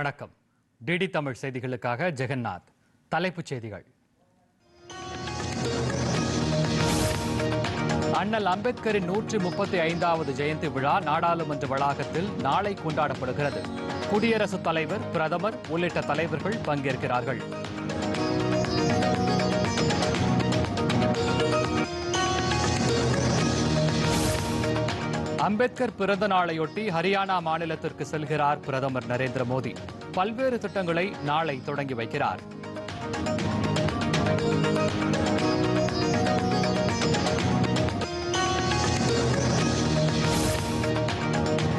வணக்கம். டிடி தமிழ் செய்திகளுக்காக ஜெகநாத். தலைப்புச் செய்திகள். அண்ணல் அம்பேத்கரின் நூற்றி முப்பத்தி ஐந்தாவது ஜெயந்தி விழா நாடாளுமன்ற வளாகத்தில் நாளை கொண்டாடப்படுகிறது. குடியரசுத் தலைவர் பிரதமர் உள்ளிட்ட தலைவர்கள் பங்கேற்கிறார்கள். அம்பேத்கர் பிறந்த நாளையொட்டி ஹரியானா மாநிலத்திற்கு செல்கிறார் பிரதமர் நரேந்திர மோடி. பல்வேறு திட்டங்களை நாளை தொடங்கி வைக்கிறார்.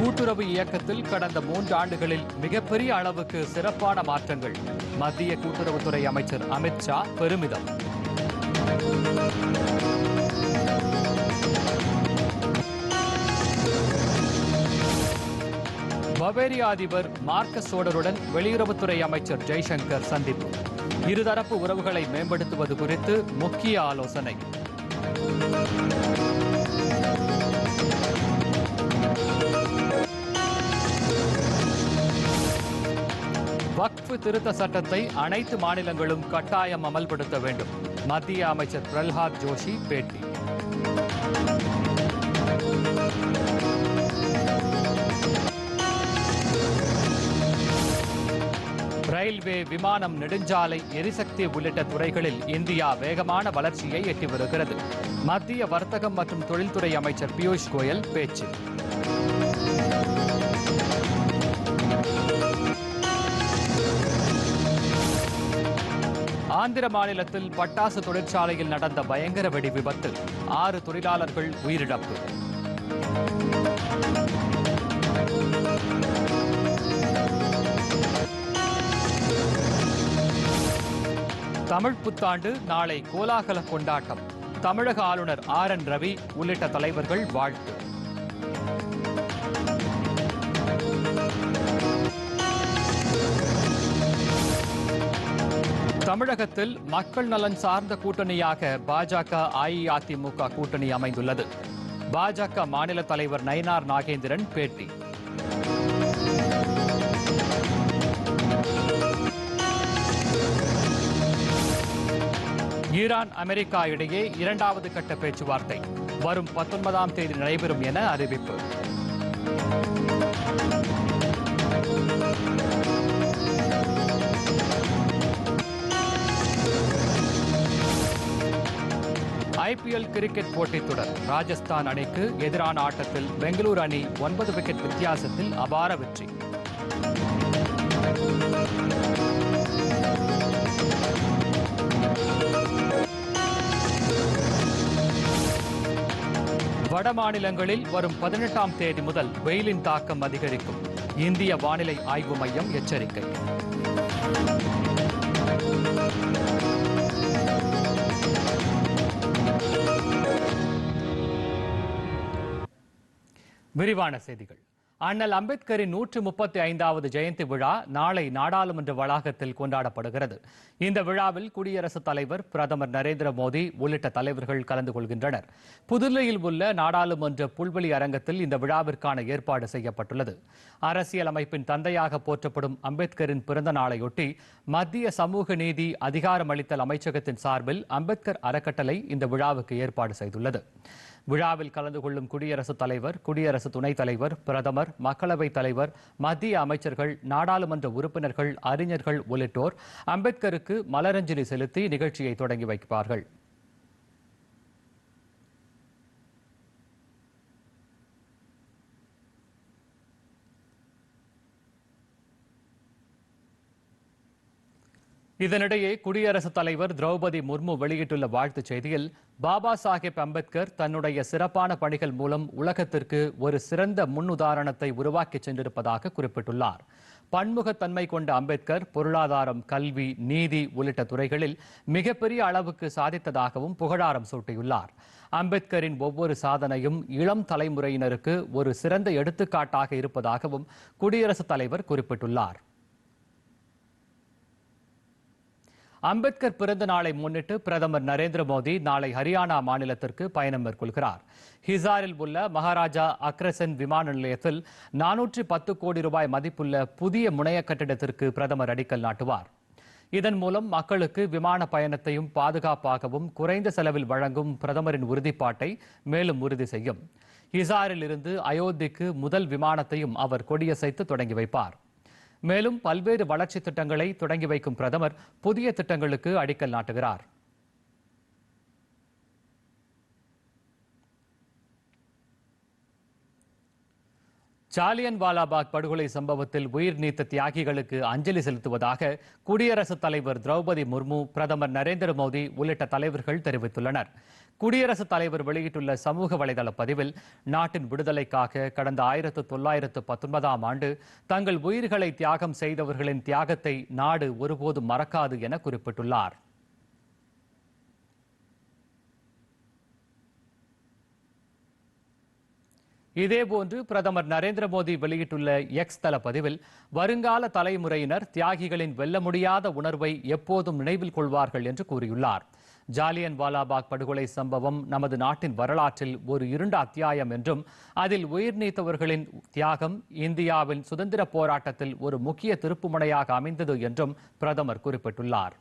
கூட்டுறவு இயக்கத்தில் கடந்த மூன்று ஆண்டுகளில் மிகப்பெரிய அளவுக்கு சிறப்பான மாற்றங்கள். மத்திய கூட்டுறவுத்துறை அமைச்சர் அமித்ஷா பெருமிதம். பவேரியா அதிபர் மார்க்கஸ் சோடருடன் வெளியுறவுத்துறை அமைச்சர் ஜெய்சங்கர் சந்திப்பு. இருதரப்பு உறவுகளை மேம்படுத்துவது குறித்து முக்கிய ஆலோசனை. வக்ஃபு திருத்த சட்டத்தை அனைத்து மாநிலங்களும் கட்டாயம் அமல்படுத்த வேண்டும். மத்திய அமைச்சர் பிரல்ஹாத் ஜோஷி பேட்டி. ரயில்வே விமானம் நெடுஞ்சாலை எரிசக்தி உள்ளிட்ட துறைகளில் இந்தியா வேகமான வளர்ச்சியை எட்டி வருகிறது. மத்திய வர்த்தகம் மற்றும் தொழில்துறை அமைச்சர் பியூஷ் கோயல் பேச்சு. ஆந்திர மாநிலத்தில் பட்டாசு தொழிற்சாலையில் நடந்த பயங்கர வெடி விபத்து. ஆறு தொழிலாளர்கள் உயிரிழப்பு. தமிழ் புத்தாண்டு நாளை கோலாகல கொண்டாட்டம். தமிழக ஆளுநர் ஆர் என் ரவி உள்ளிட்ட தலைவர்கள் வாழ்த்து. தமிழகத்தில் மக்கள் நலன் சார்ந்த கூட்டணியாக பாஜக அஇஅதிமுக கூட்டணி அமைந்துள்ளது. பாஜக மாநில தலைவர் நயினார் நாகேந்திரன் பேட்டி. ஈரான் அமெரிக்கா இடையே இரண்டாவது கட்ட பேச்சுவார்த்தை. வரும் பத்தொன்பதாம் தேதி நடைபெறும் என அறிவிப்பு. ஐபிஎல் கிரிக்கெட் போட்டித் தொடர். ராஜஸ்தான் அணிக்கு எதிரான ஆட்டத்தில் பெங்களூரு அணி ஒன்பது விக்கெட் வித்தியாசத்தில் அபார வெற்றி. வட மாநிலங்களில் வரும் பதினெட்டாம் தேதி முதல் வெயிலின் தாக்கம் அதிகரிக்கும். இந்திய வானிலை ஆய்வு மையம் எச்சரிக்கை. விரிவான செய்திகள். அண்ணல் அம்பேத்கரின் நூற்று முப்பத்தி ஐந்தாவது ஜெயந்தி விழா நாளை நாடாளுமன்ற வளாகத்தில் கொண்டாடப்படுகிறது. இந்த விழாவில் குடியரசுத் தலைவர் பிரதமர் நரேந்திர மோடி உள்ளிட்ட தலைவர்கள் கலந்து கொள்கின்றனர். புதுதில்லியில் உள்ள நாடாளுமன்ற புல்வெளி அரங்கத்தில் இந்த விழாவிற்கான ஏற்பாடு செய்யப்பட்டுள்ளது. அரசியலமைப்பின் தந்தையாக போற்றப்படும் அம்பேத்கரின் பிறந்த நாளையொட்டி மத்திய சமூக நீதி அதிகாரமளித்தல் அமைச்சகத்தின் சார்பில் அம்பேத்கர் அறக்கட்டளை இந்த விழாவுக்கு ஏற்பாடு செய்துள்ளது. விழாவில் கலந்து கொள்ளும் குடியரசுத் தலைவர் குடியரசு துணைத் தலைவர் பிரதமர் மக்களவைத் தலைவர் மத்திய அமைச்சர்கள் நாடாளுமன்ற உறுப்பினர்கள் அறிஞர்கள் உள்ளிட்டோர் அம்பேத்கருக்கு மலரஞ்சலி செலுத்தி நிகழ்ச்சியை தொடங்கி வைப்பார்கள். இதனிடையே குடியரசுத் தலைவர் திரௌபதி முர்மு வெளியிட்டுள்ள வாழ்த்துச் செய்தியில் பாபா சாஹேப் அம்பேத்கர் தன்னுடைய சிறப்பான பணிகள் மூலம் உலகத்திற்கு ஒரு சிறந்த முன்னுதாரணத்தை உருவாக்கிச் சென்றிருப்பதாக குறிப்பிட்டுள்ளார். பன்முகத்தன்மை கொண்ட அம்பேத்கர் பொருளாதாரம் கல்வி நீதி உள்ளிட்ட துறைகளில் மிகப்பெரிய அளவுக்கு சாதித்ததாகவும் புகழாரம் சூட்டியுள்ளார். அம்பேத்கரின் ஒவ்வொரு சாதனையும் இளம் தலைமுறையினருக்கு ஒரு சிறந்த எடுத்துக்காட்டாக இருப்பதாகவும் குடியரசுத் தலைவர் குறிப்பிட்டுள்ளார். அம்பேத்கர் பிறந்த நாளை முன்னிட்டு பிரதமர் நரேந்திர மோடி நாளை ஹரியானா மாநிலத்திற்கு பயணம் மேற்கொள்கிறார். ஹிசாரில் உள்ள மகாராஜா அக்ரசன் விமான நிலையத்தில் நானூற்றி பத்து கோடி ரூபாய் மதிப்புள்ள புதிய முனைய கட்டிடத்திற்கு பிரதமர் அடிக்கல் நாட்டுவார். இதன் மூலம் மக்களுக்கு விமான பயணத்தையும் பாதுகாப்பாகவும் குறைந்த செலவில் வழங்கும் பிரதமரின் உறுதிப்பாட்டை மேலும் உறுதி செய்யும். ஹிசாரில் இருந்து அயோத்திக்கு முதல் விமானத்தையும் அவர் கொடியசைத்து தொடங்கி வைப்பார். மேலும் பல்வேறு வளர்ச்சி திட்டங்களை தொடங்கி வைக்கும் பிரதமர் புதிய திட்டங்களுக்கு அடிக்கல் நாட்டுகிறார். ஜாலியன் வாலாபாக் படுகொலை சம்பவத்தில் உயிர் நீத்த தியாகிகளுக்கு அஞ்சலி செலுத்துவதாக குடியரசுத் தலைவர் திரௌபதி முர்மு பிரதமர் நரேந்திர மோடி உள்ளிட்ட தலைவர்கள் தெரிவித்துள்ளனர். குடியரசுத் தலைவர் வெளியிட்டுள்ள சமூக வலைதள பதிவில் நாட்டின் விடுதலைக்காக கடந்த ஆயிரத்து தொள்ளாயிரத்து பத்தொன்பதாம் ஆண்டு தங்கள் உயிர்களை தியாகம் செய்தவர்களின் தியாகத்தை நாடு ஒருபோதும் மறக்காது என குறிப்பிட்டுள்ளார். இதேபோன்று பிரதமர் நரேந்திர மோடி வெளியிட்டுள்ள எக்ஸ் தள பதிவில் வருங்கால தலைமுறையினர் தியாகிகளின் வெல்ல முடியாத உணர்வை எப்போதும் நினைவில் கொள்வார்கள் என்று கூறியுள்ளார். ஜாலியன் வாலாபாக் படுகொலை சம்பவம் நமது நாட்டின் வரலாற்றில் ஒரு இருண்ட அத்தியாயம் என்றும் அதில் உயிர் நீத்தவர்களின் தியாகம் இந்தியாவின் சுதந்திர போராட்டத்தில் ஒரு முக்கிய திருப்புமுனையாக அமைந்தது என்றும் பிரதமர் குறிப்பிட்டுள்ளார்.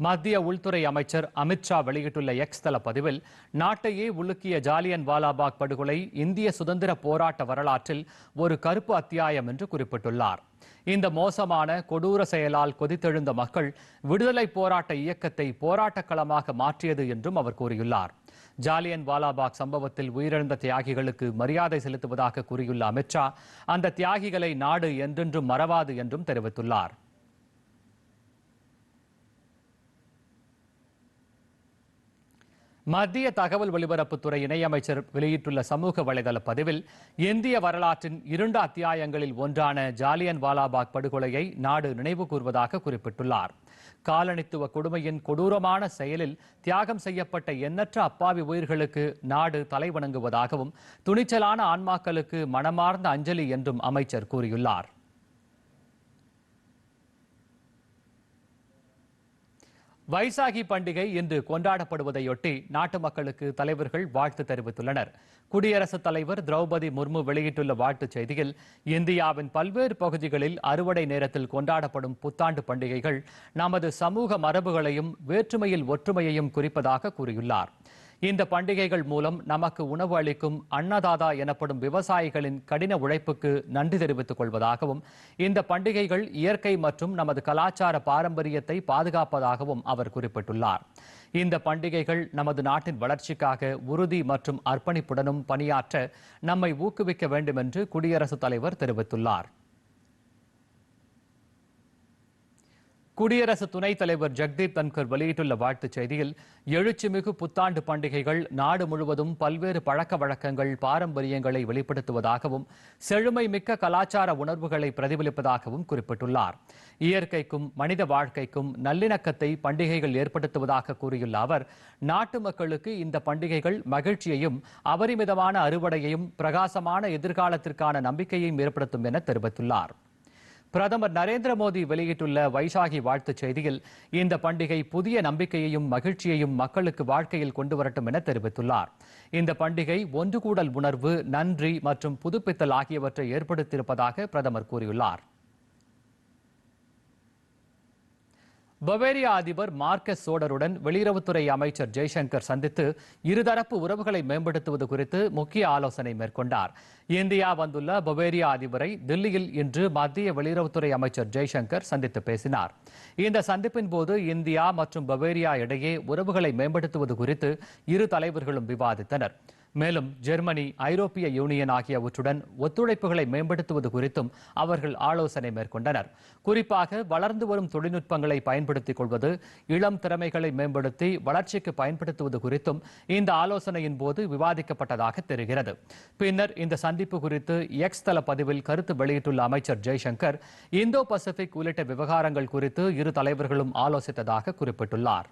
மத்திய உள்துறை அமைச்சர் அமித்ஷா வெளியிட்டுள்ள எக்ஸ் தள பதிவில் நாட்டையே உலுக்கிய ஜாலியன் வாலாபாக் படுகொலை இந்திய சுதந்திர போராட்ட வரலாற்றில் ஒரு கருப்பு அத்தியாயம் என்று குறிப்பிட்டுள்ளார். இந்த மோசமான கொடூர செயலால் கொதித்தெழுந்த மக்கள் விடுதலை போராட்ட இயக்கத்தை போராட்டக் களமாக மாற்றியது என்றும் அவர் கூறியுள்ளார். ஜாலியன் வாலாபாக் சம்பவத்தில் உயிரிழந்த தியாகிகளுக்கு மரியாதை செலுத்துவதாக கூறியுள்ள அமித்ஷா அந்த தியாகிகளை நாடு என்றென்றும் மறவாது என்றும் தெரிவித்துள்ளார். மத்திய தகவல் ஒலிபரப்புத்துறை இணையமைச்சர் வெளியிட்டுள்ள சமூக வலைதள பதிவில் இந்திய வரலாற்றின் இரண்டு அத்தியாயங்களில் ஒன்றான ஜாலியன் வாலாபாக் படுகொலையை நாடு நினைவு கூர்வதாக குறிப்பிட்டுள்ளார். காலனித்துவ கொடுமையின் கொடூரமான செயலில் தியாகம் செய்யப்பட்ட எண்ணற்ற அப்பாவி உயிர்களுக்கு நாடு தலைவணங்குவதாகவும் துணிச்சலான ஆன்மாக்களுக்கு மனமார்ந்த அஞ்சலி என்றும் அமைச்சர் கூறியுள்ளார். வைசாகி பண்டிகை இன்று கொண்டாடப்படுவதையொட்டி நாட்டு மக்களுக்கு தலைவர்கள் வாழ்த்து தெரிவித்துள்ளனர். குடியரசுத் தலைவர் திரௌபதி முர்மு வெளியிட்டுள்ள வாழ்த்துச் செய்தியில் இந்தியாவின் பல்வேறு பகுதிகளில் அறுவடை நேரத்தில் கொண்டாடப்படும் புத்தாண்டு பண்டிகைகள் நமது சமூக மரபுகளையும் வேற்றுமையில் ஒற்றுமையையும் குறிப்பதாக கூறியுள்ளார். இந்த பண்டிகைகள் மூலம் நமக்கு உணவு அளிக்கும் அன்னதாதா எனப்படும் விவசாயிகளின் கடின உழைப்புக்கு நன்றி தெரிவித்துக் கொள்வதாகவும் இந்த பண்டிகைகள் இயற்கை மற்றும் நமது கலாச்சார பாரம்பரியத்தை பாதுகாப்பதாகவும் அவர் குறிப்பிட்டுள்ளார். இந்த பண்டிகைகள் நமது நாட்டின் வளர்ச்சிக்காக உறுதி மற்றும் அர்ப்பணிப்புடனும் பணியாற்ற நம்மை ஊக்குவிக்க வேண்டும் என்று குடியரசுத் தலைவர் தெரிவித்துள்ளார். குடியரசு துணைத் தலைவர் ஜெக்தீப் தன்கர் வெளியிட்டுள்ள வாழ்த்துச் செய்தியில் எழுச்சிமிகு புத்தாண்டு பண்டிகைகள் நாடு முழுவதும் பல்வேறு பழக்க வழக்கங்கள் பாரம்பரியங்களை வெளிப்படுத்துவதாகவும் செழுமை மிக்க கலாச்சார உணர்வுகளை பிரதிபலிப்பதாகவும் குறிப்பிட்டுள்ளார். இயற்கைக்கும் மனித வாழ்க்கைக்கும் நல்லிணக்கத்தை பண்டிகைகள் ஏற்படுத்துவதாக கூறியுள்ள அவர் நாட்டு மக்களுக்கு இந்த பண்டிகைகள் மகிழ்ச்சியையும் அபரிமிதமான அறுவடையையும் பிரகாசமான எதிர்காலத்திற்கான நம்பிக்கையையும் ஏற்படுத்தும் என தெரிவித்துள்ளார். பிரதமர் நரேந்திர மோடி வெளியிட்டுள்ள வைசாகி வாழ்த்துச் செய்தியில் இந்த பண்டிகை புதிய நம்பிக்கையையும் மகிழ்ச்சியையும் மக்களுக்கு வாழ்க்கையில் கொண்டு வரட்டும் என தெரிவித்துள்ளார். இந்த பண்டிகை ஒன்று கூடல் உணர்வு நன்றி மற்றும் புதுப்பித்தல் ஆகியவற்றை ஏற்படுத்தியிருப்பதாக பிரதமர் கூறியுள்ளார். பவேரியா அதிபர் மார்க்கஸ் சோடருடன் வெளியுறவுத்துறை அமைச்சர் ஜெய்சங்கர் சந்தித்து இருதரப்பு உறவுகளை மேம்படுத்துவது குறித்து முக்கிய ஆலோசனை மேற்கொண்டார். இந்தியா வந்துள்ள பவேரியா அதிபரை தில்லியில் இன்று மத்திய வெளியுறவுத்துறை அமைச்சர் ஜெய்சங்கர் சந்தித்து பேசினார். இந்த சந்திப்பின் போது இந்தியா மற்றும் பவேரியா இடையே உறவுகளை மேம்படுத்துவது குறித்து இரு தலைவர்களும் விவாதித்தனர். மேலும் ஜெர்மனி ஐரோப்பிய யூனியன் ஆகியவற்றுடன் ஒத்துழைப்புகளை மேம்படுத்துவது குறித்தும் அவர்கள் ஆலோசனை மேற்கொண்டனர். குறிப்பாக வளர்ந்து வரும் தொழில்நுட்பங்களை பயன்படுத்திக் கொள்வது இளம் திறமைகளை மேம்படுத்தி வளர்ச்சிக்கு பயன்படுத்துவது குறித்தும் இந்த ஆலோசனையின் போது விவாதிக்கப்பட்டதாக தெரிகிறது. பின்னர் இந்த சந்திப்பு குறித்து எக்ஸ் தள பதிவில் கருத்து வெளியிட்டுள்ள அமைச்சர் ஜெய்சங்கர் இந்தோ பசிபிக் உள்ளிட்ட விவகாரங்கள் குறித்து இரு தலைவர்களும் ஆலோசித்ததாக குறிப்பிட்டுள்ளார்.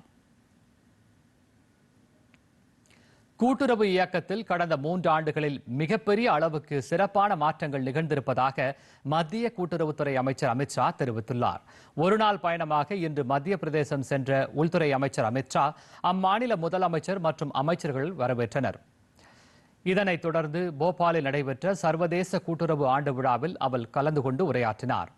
கூட்டுறவு இயக்கத்தில் கடந்த மூன்று ஆண்டுகளில் மிகப்பெரிய அளவுக்கு சிறப்பான மாற்றங்கள் நிகழ்ந்திருப்பதாக மத்திய கூட்டுறவுத்துறை அமைச்சர் அமித்ஷா தெரிவித்துள்ளார். ஒருநாள் பயணமாக இன்று மத்திய பிரதேசம் சென்ற உள்துறை அமைச்சர் அமித்ஷா அம்மாநில முதலமைச்சர் மற்றும் அமைச்சர்கள் வரவேற்றனர். இதனைத் தொடர்ந்து போபாலில் நடைபெற்ற சர்வதேச கூட்டுறவு ஆண்டு விழாவில் அவர் கலந்து கொண்டு உரையாற்றினார்.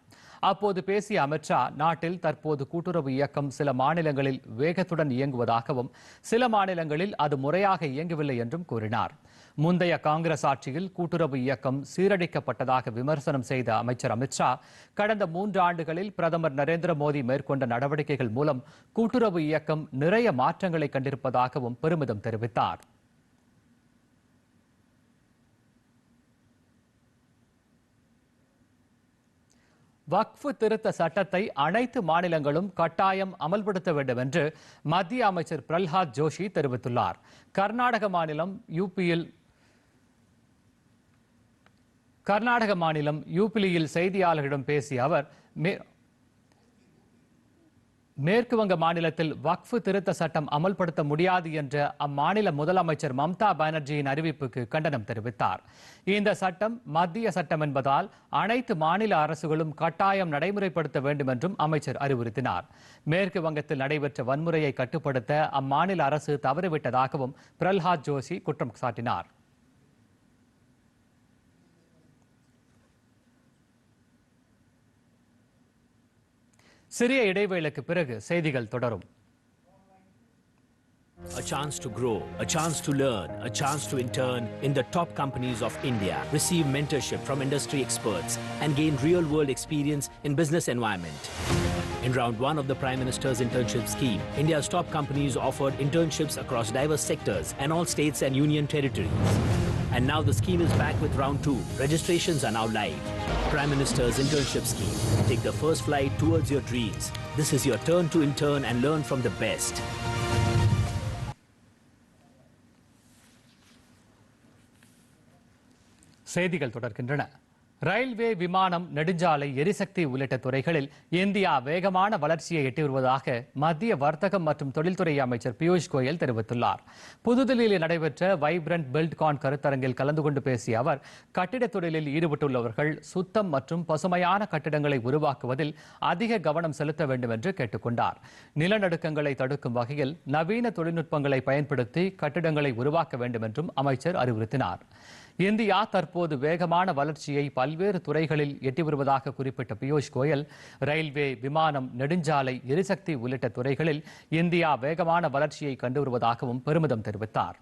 அப்போது பேசிய அமித்ஷா நாட்டில் தற்போது கூட்டுறவு இயக்கம் சில மாநிலங்களில் வேகத்துடன் இயங்குவதாகவும் சில மாநிலங்களில் அது முறையாக இயங்கவில்லை என்றும் கூறினார். முந்தைய காங்கிரஸ் ஆட்சியில் கூட்டுறவு இயக்கம் சீரழிக்கப்பட்டதாக விமர்சனம் செய்த அமைச்சர் அமித்ஷா கடந்த மூன்று ஆண்டுகளில் பிரதமர் நரேந்திர மோடி மேற்கொண்ட நடவடிக்கைகள் மூலம் கூட்டுறவு இயக்கம் நிறைய மாற்றங்களை கண்டிருப்பதாகவும் பெருமிதம் தெரிவித்தார். வக்ஃபு திருத்த சட்டத்தை அனைத்து மாநிலங்களும் கட்டாயம் அமல்படுத்த வேண்டும் என்று மத்திய அமைச்சர் பிரல்ஹாத் ஜோஷி தெரிவித்துள்ளார். கர்நாடக மாநிலம் யூபியில் கர்நாடக மாநிலம் யூபிலியில் செய்தியாளர்களிடம் பேசிய அவர் மே மேற்கு வங்க மாநிலத்தில் வக்ஃபு திருத்த சட்டம் அமல்படுத்த முடியாது என்ற அம்மாநில முதலமைச்சர் மம்தா பானர்ஜியின் அறிவிப்புக்கு கண்டனம் தெரிவித்தார். இந்த சட்டம் மத்திய சட்டம் என்பதால் அனைத்து மாநில அரசுகளும் கட்டாயம் நடைமுறைப்படுத்த வேண்டும் என்றும் அமைச்சர் அறிவுறுத்தினார். மேற்கு வங்கத்தில் நடைபெற்ற வன்முறையை கட்டுப்படுத்த அம்மாநில அரசு தவறிவிட்டதாகவும் பிரல்ஹாத் ஜோஷி குற்றம் சாட்டினார். சிறிய இடைவேளைக்கு பிறகு செய்திகள் தொடரும் A chance to grow, a chance to learn, a chance to intern in the top companies of India. Receive mentorship from industry experts and gain real world experience in business environment. In round one of the Prime Minister's internship scheme, India's top companies offered internships across diverse sectors and all states and union territories. And now the scheme is back with round two. Registrations are now live. Prime Minister's internship scheme. Take the first flight towards your dreams. This is your turn to intern and learn from the best. செய்திகள் தொடர்கின்றன railway விமானம் நெடுஞ்சாலை எரிசக்தி உள்ளிட்ட துறைகளில் India வேகமான வளர்ச்சியை எட்டி வருவதாக மத்திய வர்த்தகம் மற்றும் தொழில்துறை அமைச்சர் பியூஷ் கோயல் தெரிவித்துள்ளார். புதுதில்லியில் நடைபெற்ற வைப்ரண்ட் பில்ட்கான் கருத்தரங்கில் கலந்து கொண்டு பேசிய அவர் கட்டிடத் தொழிலில் ஈடுபட்டுள்ளவர்கள் சுத்தம் மற்றும் பசுமையான கட்டிடங்களை உருவாக்குவதில் அதிக கவனம் செலுத்த வேண்டும் என்று கேட்டுக்கொண்டார். நிலநடுக்கங்களை தடுக்கும் வகையில் நவீன தொழில்நுட்பங்களை பயன்படுத்தி கட்டிடங்களை உருவாக்க வேண்டும் என்றும் அமைச்சர் அறிவுறுத்தினார். இந்தியா தற்போது வேகமான வளர்ச்சியை பல்வேறு துறைகளில் எட்டி வருவதாக குறிப்பிட்ட பியூஷ் கோயல் ரயில்வே விமானம் நெடுஞ்சாலை எரிசக்தி உள்ளிட்ட துறைகளில் இந்தியா வேகமான வளர்ச்சியை கண்டு வருவதாகவும் பெருமிதம் தெரிவித்தார்.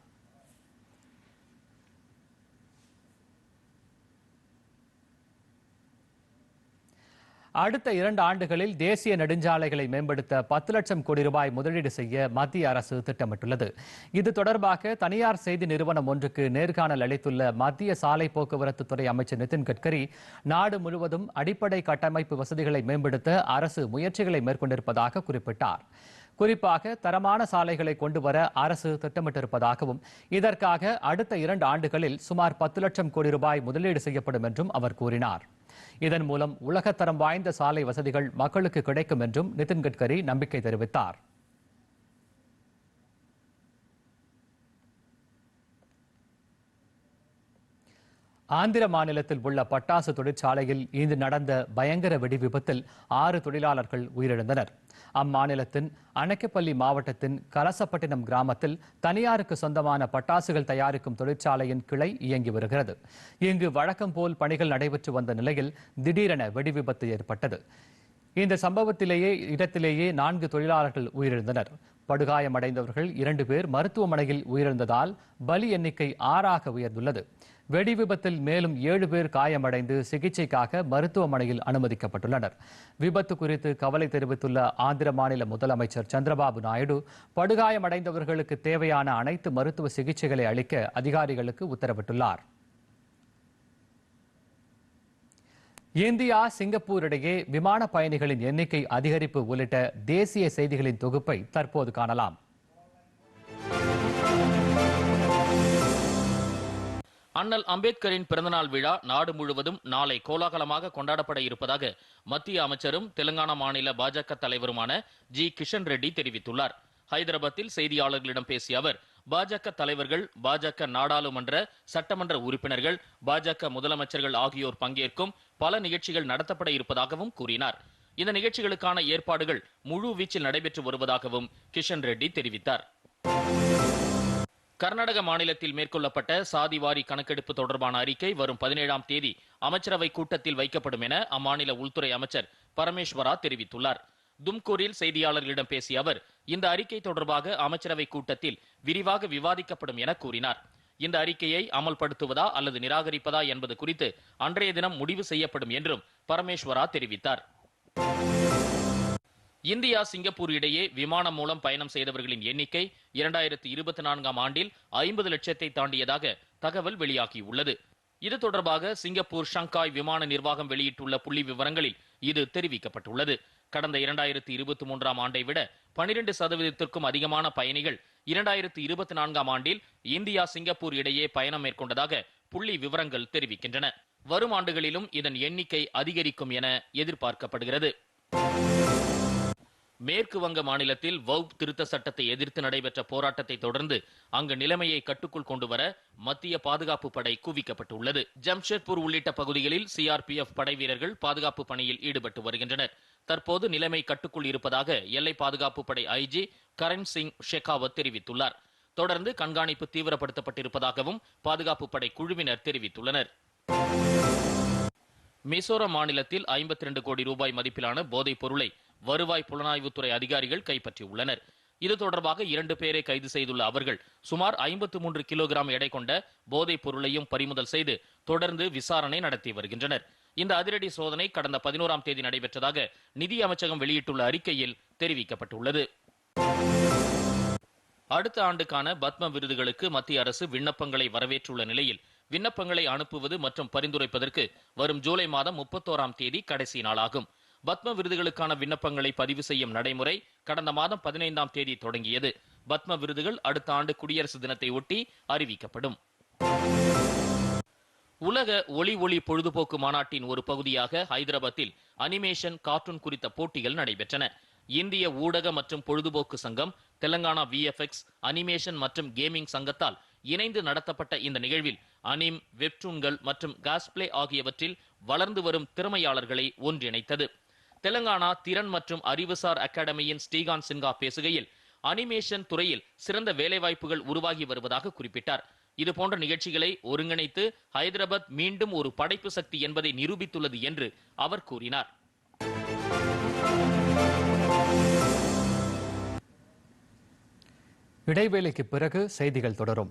அடுத்த இரண்டு ஆண்டுகளில் தேசிய நெடுஞ்சாலைகளை மேம்படுத்த பத்து லட்சம் கோடி ரூபாய் முதலீடு செய்ய மத்திய அரசு திட்டமிட்டுள்ளது. இது தொடர்பாக தனியார் செய்தி நிறுவனம் ஒன்றுக்கு நேர்காணல் அளித்துள்ள மத்திய சாலை போக்குவரத்து துறை அமைச்சர் நிதின் கட்கரி நாடு முழுவதும் அடிப்படை கட்டமைப்பு வசதிகளை மேம்படுத்த அரசு முயற்சிகளை மேற்கொண்டிருப்பதாக குறிப்பிட்டார். குறிப்பாக தரமான சாலைகளை கொண்டு வர அரசு திட்டமிட்டிருப்பதாகவும் இதற்காக அடுத்த இரண்டு ஆண்டுகளில் சுமார் பத்து லட்சம் கோடி ரூபாய் முதலீடு செய்யப்படும் என்றும் அவர் கூறினார். இதன் மூலம் உலகத்தரம் வாய்ந்த சாலை வசதிகள் மக்களுக்கு கிடைக்கும் என்றும் நிதின் கட்கரி நம்பிக்கை தெரிவித்தார். ஆந்திர மாநிலத்தில் உள்ள பட்டாசு தொழிற்சாலையில் இன்று நடந்த பயங்கர வெடி விபத்தில் ஆறு தொழிலாளர்கள் உயிரிழந்தனர். அம்மாநிலத்தின் அணைக்கப்பள்ளி மாவட்டத்தின் கலசப்பட்டினம் கிராமத்தில் தனியாருக்கு சொந்தமான பட்டாசுகள் தயாரிக்கும் தொழிற்சாலையின் கிளை இயங்கி வருகிறது. இங்கு வழக்கம் போல் பணிகள் நடைபெற்று வந்த நிலையில் திடீரென வெடி விபத்து ஏற்பட்டது. இந்த சம்பவத்திலேயே இடத்திலேயே நான்கு தொழிலாளர்கள் உயிரிழந்தனர். படுகாயமடைந்தவர்கள் இரண்டு பேர் மருத்துவமனையில் உயிரிழந்ததால் பலி எண்ணிக்கை ஆறாக உயர்ந்துள்ளது. வெடி விபத்தில் மேலும் ஏழு பேர் காயமடைந்து சிகிச்சைக்காக மருத்துவமனையில் அனுமதிக்கப்பட்டுள்ளனர். விபத்து குறித்து கவலை தெரிவித்துள்ள ஆந்திர மாநில முதலமைச்சர் சந்திரபாபு நாயுடு படுகாயமடைந்தவர்களுக்கு தேவையான அனைத்து மருத்துவ சிகிச்சைகளை அளிக்க அதிகாரிகளுக்கு உத்தரவிட்டுள்ளார். இந்தியா சிங்கப்பூர் இடையே விமான பயணிகளின் எண்ணிக்கை அதிகரிப்பு உள்ளிட்ட தேசிய செய்திகளின் தொகுப்பை தற்போது காணலாம். அண்ணல் அம்பேத்கரின் பிறந்தநாள் விழா நாடு முழுவதும் நாளை கோலாகலமாக கொண்டாடப்பட இருப்பதாக மத்திய அமைச்சரும் தெலுங்கானா மாநில பாஜக தலைவருமான ஜி. கிஷன் ரெட்டி தெரிவித்துள்ளார். ஹைதராபாத்தில் செய்தியாளர்களிடம் பேசிய அவர் பாஜக தலைவர்கள் பாஜக நாடாளுமன்ற சட்டமன்ற உறுப்பினர்கள் பாஜக முதலமைச்சர்கள் ஆகியோர் பங்கேற்கும் பல நிகழ்ச்சிகள் நடத்தப்பட இருப்பதாகவும் கூறினார். இந்த நிகழ்ச்சிகளுக்கான ஏற்பாடுகள் முழு வீச்சில் நடைபெற்று வருவதாகவும் கிஷன் ரெட்டி தெரிவித்தார். கர்நாடக மாநிலத்தில் மேற்கொள்ளப்பட்ட சாதிவாரி கணக்கெடுப்பு தொடர்பான அறிக்கை வரும் பதினேழாம் தேதி அமைச்சரவை கூட்டத்தில் வைக்கப்படும் என அம்மாநில உள்துறை அமைச்சர் பரமேஸ்வரா தெரிவித்துள்ளார். தும்கூரில் செய்தியாளர்களிடம் பேசிய அவர் இந்த அறிக்கை தொடர்பாக அமைச்சரவை கூட்டத்தில் விரிவாக விவாதிக்கப்படும் என கூறினார். இந்த அறிக்கையை அமல்படுத்துவதா அல்லது நிராகரிப்பதா என்பது குறித்து அன்றைய தினம் முடிவு செய்யப்படும் என்றும் பரமேஸ்வரா தெரிவித்தார். இந்தியா சிங்கப்பூர் இடையே விமானம் மூலம் பயணம் செய்தவர்களின் எண்ணிக்கை இரண்டாயிரத்தி இருபத்தி நான்காம் ஆண்டில் ஐம்பது லட்சத்தை தாண்டியதாக தகவல் வெளியாகியுள்ளது. இது தொடர்பாக சிங்கப்பூர் ஷங்காய் விமான நிர்வாகம் வெளியிட்டுள்ள புள்ளி விவரங்களில் இது தெரிவிக்கப்பட்டுள்ளது. கடந்த இரண்டாயிரத்தி இருபத்தி மூன்றாம் ஆண்டை விட பனிரெண்டு சதவீதத்திற்கும் அதிகமான பயணிகள் இரண்டாயிரத்தி இருபத்தி நான்காம் ஆண்டில் இந்தியா சிங்கப்பூர் இடையே பயணம் மேற்கொண்டதாக புள்ளி விவரங்கள் தெரிவிக்கின்றன. வரும் ஆண்டுகளிலும் இதன் எண்ணிக்கை அதிகரிக்கும் என எதிர்பார்க்கப்படுகிறது. மேற்கு வங்க மாநிலத்தில் வௌப் திருத்த சட்டத்தை எதிர்த்து நடைபெற்ற போராட்டத்தை தொடர்ந்து அங்கு நிலைமையை கட்டுக்குள் கொண்டுவர மத்திய பாதுகாப்பு படை குவிக்கப்பட்டுள்ளது. ஜம்ஷெட்பூர் உள்ளிட்ட பகுதிகளில் சிஆர்பிஎஃப் படை வீரர்கள் பாதுகாப்பு பணியில் ஈடுபட்டு வருகின்றனர். தற்போது நிலைமை கட்டுக்குள் இருப்பதாக எல்லை பாதுகாப்பு படை ஐஜி கரண் சிங் ஷெகாவத் தெரிவித்துள்ளார். தொடர்ந்து கண்காணிப்பு தீவிரப்படுத்தப்பட்டிருப்பதாகவும் பாதுகாப்பு படை குழுவினர் தெரிவித்துள்ளனர். மிசோரம் மாநிலத்தில் 52 கோடி ரூபாய் மதிப்பிலான போதைப் பொருளை வருவாய் புலனாய்வுத்துறை அதிகாரிகள் கைப்பற்றியுள்ளனர். இது தொடர்பாக இரண்டு பேரை கைது செய்துள்ள அவர்கள் சுமார் 53 மூன்று கிலோகிராம் எடை கொண்ட போதைப் பொருளையும் பறிமுதல் செய்து தொடர்ந்து விசாரணை நடத்தி வருகின்றனர். இந்த அதிரடி சோதனை கடந்த பதினோராம் தேதி நடைபெற்றதாக நிதி அமைச்சகம் வெளியிட்டுள்ள அறிக்கையில் தெரிவிக்கப்பட்டுள்ளது. அடுத்த ஆண்டுக்கான பத்ம விருதுகளுக்கு மத்திய அரசு விண்ணப்பங்களை வரவேற்றுள்ள நிலையில் விண்ணப்பங்களை அனுப்புவது மற்றும் பரிந்துரைப்பதற்கு வரும் ஜூலை மாதம் முப்பத்தோராம் தேதி கடைசி நாளாகும். பத்ம விருதுகளுக்கான விண்ணப்பங்களை பதிவு செய்யும் நடைமுறை கடந்த மாதம் பதினைந்தாம் தேதி தொடங்கியது. பத்ம விருதுகள் அடுத்த ஆண்டு குடியரசு தினத்தை ஒட்டி அறிவிக்கப்படும். உலக ஒளி ஒளி பொழுதுபோக்கு மாநாட்டின் ஒரு பகுதியாக ஹைதராபாத்தில் அனிமேஷன் கார்ட்டூன் குறித்த போட்டிகள் நடைபெற்றன. இந்திய ஊடக மற்றும் பொழுதுபோக்கு சங்கம் தெலங்கானா விஎஃப்எக்ஸ் அனிமேஷன் மற்றும் கேமிங் சங்கத்தால் இணைந்து நடத்தப்பட்ட இந்த நிகழ்வில் அனிம் வெப்டூன்கள் மற்றும் காஸ்பிளே ஆகியவற்றில் வளர்ந்து வரும் திறமையாளர்களை ஒன்றிணைத்தது. தெலங்கானா திறன் மற்றும் அறிவுசார் அகாடமியின் ஸ்ரீகாந்த் சின்ஹா பேசுகையில் அனிமேஷன் துறையில் சிறந்த வேலைவாய்ப்புகள் உருவாகி வருவதாக குறிப்பிட்டார். இதுபோன்ற நிகழ்ச்சிகளை ஒருங்கிணைத்து ஹைதராபாத் மீண்டும் ஒரு படைப்பு சக்தி என்பதை நிரூபித்துள்ளது என்று அவர் கூறினார். இடைவேளைக்கு பிறகு செய்திகள் தொடரும்.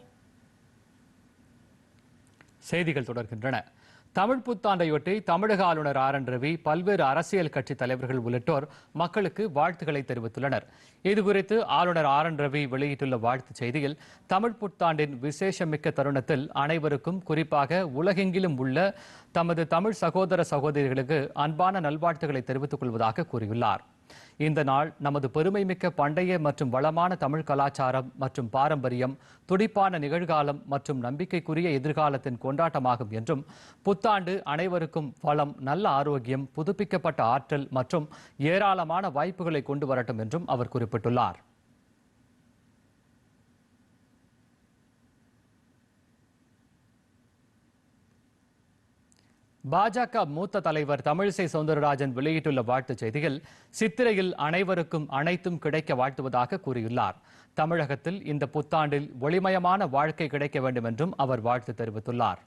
செய்திகள் தொடர்கின்றன. தமிழ் புத்தாண்டையொட்டி தமிழக ஆளுநர் ஆர் என் ரவி பல்வேறு அரசியல் கட்சி தலைவர்கள் உள்ளிட்டோர் மக்களுக்கு வாழ்த்துக்களை தெரிவித்துள்ளனர். இதுகுறித்து ஆளுநர் ஆர் என் ரவி வெளியிட்டுள்ள வாழ்த்துச் செய்தியில் தமிழ் புத்தாண்டின் விசேஷமிக்க தருணத்தில் அனைவருக்கும் குறிப்பாக உலகெங்கிலும் உள்ள தமது தமிழ் சகோதர சகோதரிகளுக்கு அன்பான நல்வாழ்த்துக்களை தெரிவித்துக் கொள்வதாக கூறியுள்ளார். இந்த நாள் நமது பெருமைமிக்க பண்டைய மற்றும் வளமான தமிழ் கலாச்சாரம் மற்றும் பாரம்பரியம் துடிப்பான நிகழ்காலம் மற்றும் நம்பிக்கைக்குரிய எதிர்காலத்தின் கொண்டாட்டமாகும் என்றும் புத்தாண்டு அனைவருக்கும் வளம் நல்ல ஆரோக்கியம் புதுப்பிக்கப்பட்ட ஆற்றல் மற்றும் ஏராளமான வாய்ப்புகளை கொண்டு வரட்டும் என்றும் அவர் குறிப்பிட்டுள்ளார். பாஜக மூத்த தலைவர் தமிழிசை சவுந்தரராஜன் வெளியிட்டுள்ள வாழ்த்துச் செய்தியில் சித்திரையில் அனைவருக்கும் அனைத்தும் கிடைக்க வாழ்த்துவதாக கூறியுள்ளார். தமிழகத்தில் இந்த புத்தாண்டில் ஒளிமயமான வாழ்க்கை கிடைக்க வேண்டும் என்றும் அவர் வாழ்த்து தெரிவித்துள்ளார்.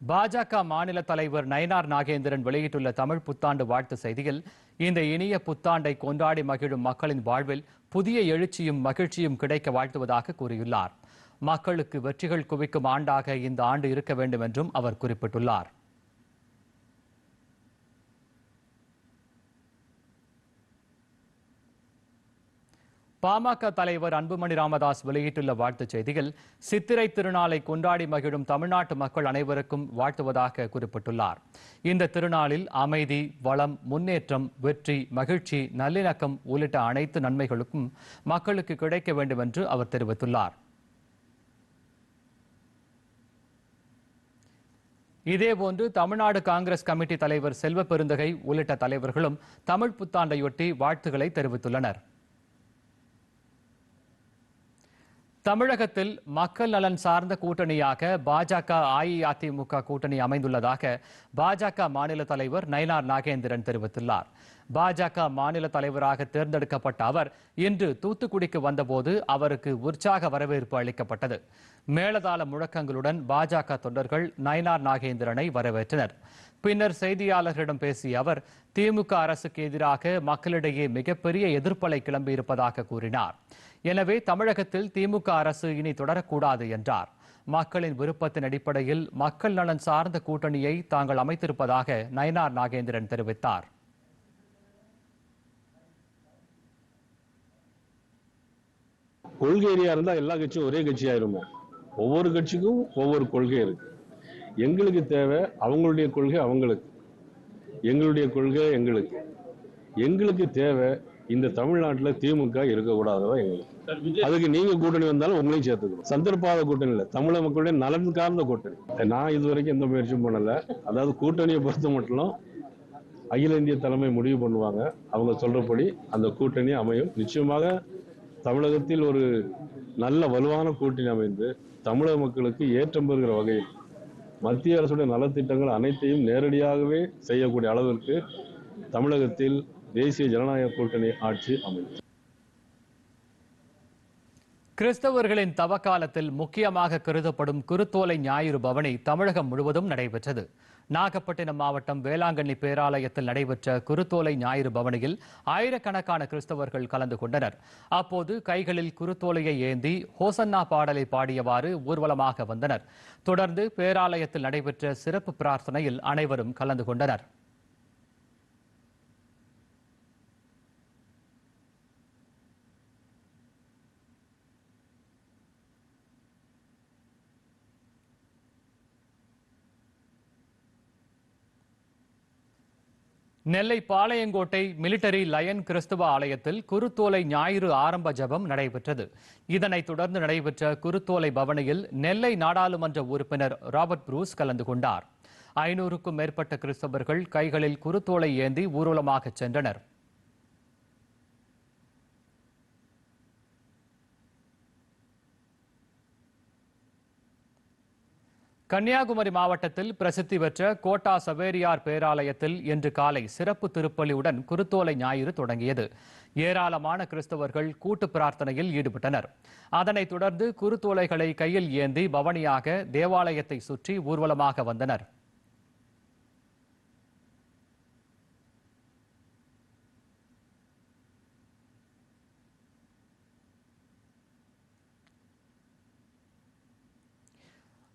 பாஜக மாநில தலைவர் நயனார் நாகேந்திரன் வெளியிட்டுள்ள தமிழ் புத்தாண்டு வாழ்த்து செய்தியில் இந்த இனிய புத்தாண்டை கொண்டாடி மகிழும் மக்களின் வாழ்வில் புதிய எழுச்சியும் மகிழ்ச்சியும் கிடைக்க வாழ்த்துவதாக கூறியுள்ளார். மக்களுக்கு வெற்றிகள் குவிக்கும் ஆண்டாக இந்த ஆண்டு இருக்க வேண்டும் என்றும் அவர் குறிப்பிட்டுள்ளார். பாமக தலைவர் அன்புமணி ராமதாஸ் வெளியிட்டுள்ள வாழ்த்துச் செய்தியில் சித்திரை திருநாளை கொண்டாடி மகிழும் தமிழ்நாட்டு மக்கள் அனைவருக்கும் வாழ்த்துவதாக குறிப்பிட்டுள்ளார். இந்த திருநாளில் அமைதி வளம் முன்னேற்றம் வெற்றி மகிழ்ச்சி நல்லிணக்கம் உள்ளிட்ட அனைத்து நன்மைகளுக்கும் மக்களுக்கு கிடைக்க வேண்டும் என்று அவர் தெரிவித்துள்ளார். இதேபோன்று தமிழ்நாடு காங்கிரஸ் கமிட்டி தலைவர் செல்வ பெருந்தகை உள்ளிட்ட தலைவர்களும் தமிழ் புத்தாண்டையொட்டி வாழ்த்துக்களை தெரிவித்துள்ளனர். தமிழகத்தில் மக்கள் நலன் சார்ந்த கூட்டணியாக பாஜக அஇஅதிமுக கூட்டணி அமைந்துள்ளதாக பாஜக மாநில தலைவர் நயனார் நாகேந்திரன் தெரிவித்துள்ளார். பாஜக மாநில தலைவராக தேர்ந்தெடுக்கப்பட்ட அவர் இன்று தூத்துக்குடிக்கு வந்தபோது அவருக்கு உற்சாக வரவேற்பு அளிக்கப்பட்டது. மேலதாள முழக்கங்களுடன் பாஜக தொண்டர்கள் நயனார் நாகேந்திரனை வரவேற்றனர். பின்னர் செய்தியாளர்களிடம் பேசிய அவர் திமுக அரசுக்கு எதிராக மக்களிடையே மிகப்பெரிய எதிர்ப்பலை கிளம்பியிருப்பதாக கூறினார். எனவே தமிழகத்தில் திமுக அரசு இனி தொடரக்கூடாது என்றார். மக்களின் விருப்பத்தின் அடிப்படையில் மக்கள் நலன் சார்ந்த கூட்டணியை தாங்கள் அமைத்திருப்பதாக நயனார் நாகேந்திரன் தெரிவித்தார். கொள்கை ஏரியா இருந்தா எல்லா கட்சியும் ஒரே கட்சி ஆயிருமே. ஒவ்வொரு கட்சிக்கும் ஒவ்வொரு கொள்கை இருக்கு. எங்களுக்கு தேவை அவங்களுடைய கொள்கை அவங்களுக்கு. எங்களுடைய கொள்கை எங்களுக்கு. எங்களுக்கு தேவை இந்த தமிழ்நாட்டுல திமுக இருக்கக்கூடாததான் எங்களுக்கு. அதுக்கு நீங்க கூட்டணி வந்தாலும் உங்களையும் சேர்த்துக்கணும். சந்தர்ப்பாத கூட்டணி இல்லை. தமிழக மக்களுடைய நலன் சார்ந்த கூட்டணி. நான் இது வரைக்கும் எந்த முயற்சியும் பண்ணல. அதாவது கூட்டணியை பொறுத்த மட்டும் அகில இந்திய தலைமை முடிவு பண்ணுவாங்க. அவங்க சொல்றபடி அந்த கூட்டணி அமையும். நிச்சயமாக தமிழகத்தில் ஒரு நல்ல வலுவான கூட்டணி அமைந்து தமிழக மக்களுக்கு ஏற்றம் பெறுகிற வகையில் மத்திய அரசுடைய நலத்திட்டங்கள் அனைத்தையும் நேரடியாகவே செய்யக்கூடிய அளவிற்கு தமிழகத்தில் தேசிய ஜனநாயக கூட்டணி ஆட்சி அமையும். கிறிஸ்தவர்களின் தவக்காலத்தில் முக்கியமாக கருதப்படும் குருத்தோலை ஞாயிறு பவனி தமிழகம் முழுவதும் நடைபெற்றது. நாகப்பட்டினம் மாவட்டம் வேளாங்கண்ணி பேராலயத்தில் நடைபெற்ற குருத்தோலை ஞாயிறு பவனியில் ஆயிரக்கணக்கான கிறிஸ்தவர்கள் கலந்து கொண்டனர். அப்போது கைகளில் குருத்தோலையை ஏந்தி ஹோசன்னா பாடலை பாடியவாறு ஊர்வலமாக வந்தனர். தொடர்ந்து பேராலயத்தில் நடைபெற்ற சிறப்பு பிரார்த்தனையில் அனைவரும் கலந்து கொண்டனர். நெல்லை பாளையங்கோட்டை மிலிட்டரி லயன் கிறிஸ்துவ ஆலயத்தில் குருத்தோலை ஞாயிறு ஆரம்ப ஜெபம் நடைபெற்றது. இதனைத் தொடர்ந்து நடைபெற்ற குருத்தோலை பவனியில் நெல்லை நாடாளுமன்ற உறுப்பினர் ராபர்ட் ப்ரூஸ் கலந்து கொண்டார். ஐநூறுக்கும் மேற்பட்ட கிறிஸ்தவர்கள் கைகளில் குருத்தோலை ஏந்தி ஊர்வலமாகச் சென்றனர். கன்னியாகுமரி மாவட்டத்தில் பிரசித்தி பெற்ற கோட்டா சவேரியார் பேராலயத்தில் இன்று காலை சிறப்பு திருப்பலியுடன் குருத்தோலை ஞாயிறு தொடங்கியது. ஏராளமான கிறிஸ்தவர்கள் கூட்டு பிரார்த்தனையில் ஈடுபட்டனர். அதனைத் தொடர்ந்து குருத்தோலைகளை கையில் ஏந்தி பவனியாக தேவாலயத்தை சுற்றி ஊர்வலமாக வந்தனர்.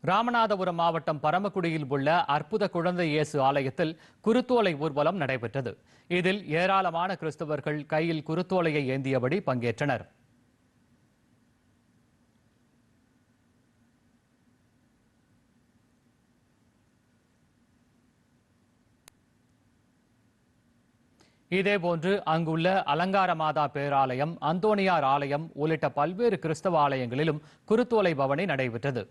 ராமநாதபுரம் மாவட்டம் பரமக்குடியில் உள்ள அற்புத குழந்தை இயேசு ஆலயத்தில் குருத்தோலை ஊர்வலம் நடைபெற்றது. இதில் ஏராளமான கிறிஸ்தவர்கள் கையில் குருத்தோலையை ஏந்தியபடி பங்கேற்றனர். இதேபோன்று அங்குள்ள அலங்கார மாதா பேராலயம் அந்தோணியார் ஆலயம் உள்ளிட்ட பல்வேறு கிறிஸ்தவ ஆலயங்களிலும் குருத்தோலை பவனி நடைபெற்றது.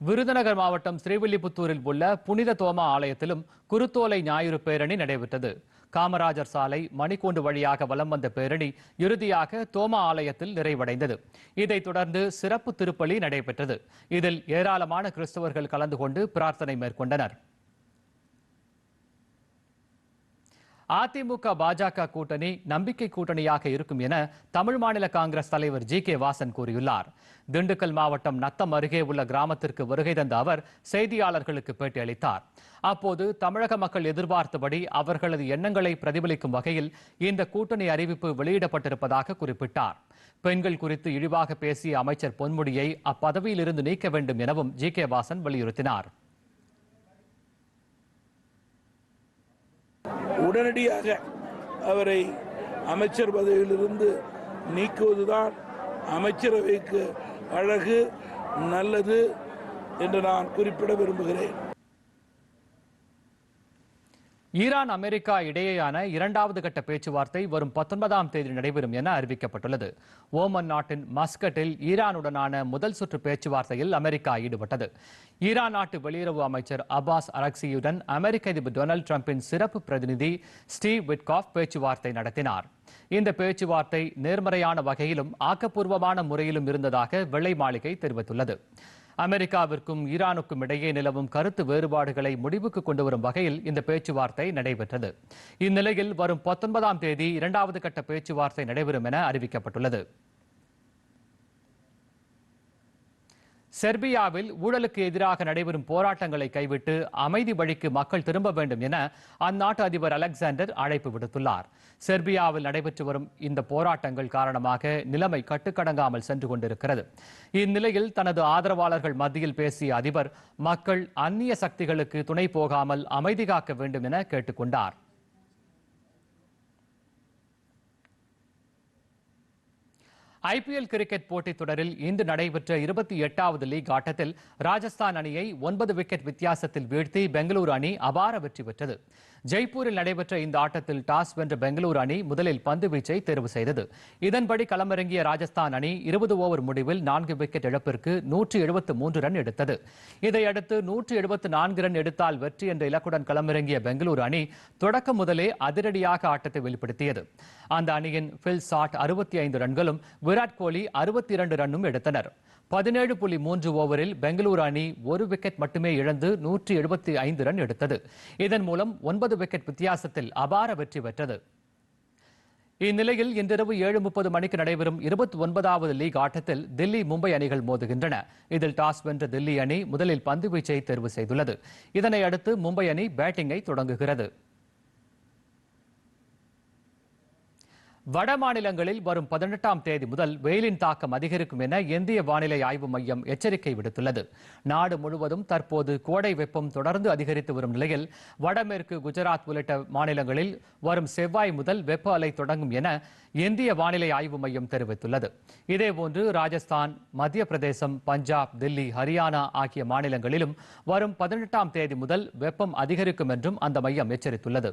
விருதுநகர் மாவட்டம் ஸ்ரீவில்லிபுத்தூரில் உள்ள புனித தோமா ஆலயத்திலும் குருத்தோலை ஞாயிறு பேரணி நடைபெற்றது. காமராஜர் சாலை மணிக்கூண்டு வழியாக வலம் வந்த பேரணி இறுதியாக தோமா ஆலயத்தில் நிறைவடைந்தது. இதைத் தொடர்ந்து சிறப்பு திருப்பலி நடைபெற்றது. இதில் ஏராளமான கிறிஸ்தவர்கள் கலந்து கொண்டு பிரார்த்தனை மேற்கொண்டனர். அதிமுக பாஜக கூட்டணி நம்பிக்கை கூட்டணியாக இருக்கும் என தமிழ் மாநில காங்கிரஸ் தலைவர் ஜி கே வாசன் கூறியுள்ளார். திண்டுக்கல் மாவட்டம் நத்தம் அருகே உள்ள கிராமத்திற்கு வருகை தந்த அவர் செய்தியாளர்களுக்கு பேட்டி அளித்தார். அப்போது தமிழக மக்கள் எதிர்பார்த்தபடி அவர்களது எண்ணங்களை பிரதிபலிக்கும் வகையில் இந்த கூட்டணி அறிவிப்பு வெளியிடப்பட்டிருப்பதாக குறிப்பிட்டார். பெண்கள் குறித்து இழிவாக பேசிய அமைச்சர் பொன்முடியை அப்பதவியிலிருந்து நீக்க வேண்டும் எனவும் ஜி. கே. வாசன் வலியுறுத்தினார். உடனடியாக அவரை அமைச்சர் பதவியிலிருந்து நீக்குவதுதான் அமைச்சரவைக்கு அழகு நல்லது என்று நான் குறிப்பிட விரும்புகிறேன். ஈரான் அமெரிக்கா இடையேயான இரண்டாவது கட்ட பேச்சுவார்த்தை வரும் பத்தொன்பதாம் தேதி நடைபெறும் என அறிவிக்கப்பட்டுள்ளது. ஓமன் நாட்டின் மஸ்கட்டில் ஈரானுடனான முதல் சுற்று பேச்சுவார்த்தையில் அமெரிக்கா ஈடுபட்டது. ஈரான் நாட்டு வெளியுறவு அமைச்சர் அப்பாஸ் அரக்சியுடன் அமெரிக்க அதிபர் டொனால்டு டிரம்பின் சிறப்பு பிரதிநிதி ஸ்டீவ் விட்காஃப் பேச்சுவார்த்தை நடத்தினார். இந்த பேச்சுவார்த்தை நேர்மறையான வகையிலும் ஆக்கப்பூர்வமான முறையிலும் இருந்ததாக வெள்ளை மாளிகை தெரிவித்துள்ளது. அமெரிக்காவிற்கும் ஈரானுக்கும் இடையே நிலவும் கருத்து வேறுபாடுகளை முடிவுக்கு கொண்டு வரும் வகையில் இந்த பேச்சுவார்த்தை நடைபெற்றது. இந்நிலையில் வரும் பத்தொன்பதாம் தேதி இரண்டாவது கட்ட பேச்சுவார்த்தை நடைபெறும் என அறிவிக்கப்பட்டுள்ளது. செர்பியாவில் ஊழலுக்கு எதிராக நடைபெறும் போராட்டங்களை கைவிட்டு அமைதி வழிக்கு மக்கள் திரும்ப வேண்டும் என அந்நாட்டு அதிபர் அலெக்சாண்டர் அழைப்பு விடுத்துள்ளார். செர்பியாவில் நடைபெற்று வரும் இந்த போராட்டங்கள் காரணமாக நிலைமை கட்டுக்கடங்காமல் சென்று கொண்டிருக்கிறது. இந்நிலையில் தனது ஆதரவாளர்கள் மத்தியில் பேசிய அதிபர் மக்கள் அந்நிய சக்திகளுக்கு துணை போகாமல் அமைதி காக்க வேண்டும் என கேட்டுக்கொண்டார். ஐபிஎல் கிரிக்கெட் போட்டித் தொடரில் இன்று நடைபெற்ற இருபத்தி எட்டாவது லீக் ஆட்டத்தில் ராஜஸ்தான் அணியை ஒன்பது விக்கெட் வித்தியாசத்தில் வீழ்த்தி பெங்களூரு அணி அபார வெற்றி பெற்றது. ஜெய்ப்பூரில் நடைபெற்ற இந்த ஆட்டத்தில் டாஸ் வென்ற பெங்களூரு அணி முதலில் பந்து வீச்சை தேர்வு செய்தது. இதன்படி களமிறங்கிய ராஜஸ்தான் அணி இருபது ஓவர் முடிவில் நான்கு விக்கெட் இழப்பிற்கு நூற்று எழுபத்து மூன்று ரன் எடுத்தது. இதையடுத்து நூற்று எழுபத்து நான்கு ரன் எடுத்தால் வெற்றி என்ற இலக்குடன் களமிறங்கிய பெங்களூரு அணி தொடக்கம் முதலே அதிரடியாக ஆட்டத்தை வெளிப்படுத்தியது. அந்த அணியின் பில் சாட் அறுபத்தி ஐந்து ரன்களும் விராட் கோலி அறுபத்தி இரண்டு ரன்னும் எடுத்தனர். பதினேழு புள்ளி மூன்று ஓவரில் பெங்களூரு அணி ஒரு விக்கெட் மட்டுமே இழந்து நூற்றி எழுபத்தி ஐந்து ரன் எடுத்தது. இதன் மூலம் ஒன்பது விக்கெட் வித்தியாசத்தில் அபார வெற்றி பெற்றது. இந்நிலையில் இன்றிரவு ஏழு முப்பது மணிக்கு நடைபெறும் இருபத்தி ஒன்பதாவது லீக் ஆட்டத்தில் தில்லி மும்பை அணிகள் மோதுகின்றன. இதில் டாஸ் வென்ற தில்லி அணி முதலில் பந்து வீச்சை தேர்வு செய்துள்ளது. இதனை அடுத்து மும்பை அணி பேட்டிங்கை தொடங்குகிறது. வட மாநிலங்களில் வரும் பதினெட்டாம் தேதி முதல் வெயிலின் தாக்கம் அதிகரிக்கும் என இந்திய வானிலை ஆய்வு மையம் எச்சரிக்கை விடுத்துள்ளது. நாடு முழுவதும் தற்போது கோடை வெப்பம் தொடர்ந்து அதிகரித்து வரும் நிலையில் வடமேற்கு குஜராத் உள்ளிட்ட மாநிலங்களில் வரும் செவ்வாய் முதல் வெப்ப அலை தொடங்கும் என இந்திய வானிலை ஆய்வு மையம் தெரிவித்துள்ளது. இதேபோன்று ராஜஸ்தான் மத்திய பிரதேசம் பஞ்சாப் தில்லி ஹரியானா ஆகிய மாநிலங்களிலும் வரும் பதினெட்டாம் தேதி முதல் வெப்பம் அதிகரிக்கும் என்றும் அந்த மையம் எச்சரித்துள்ளது.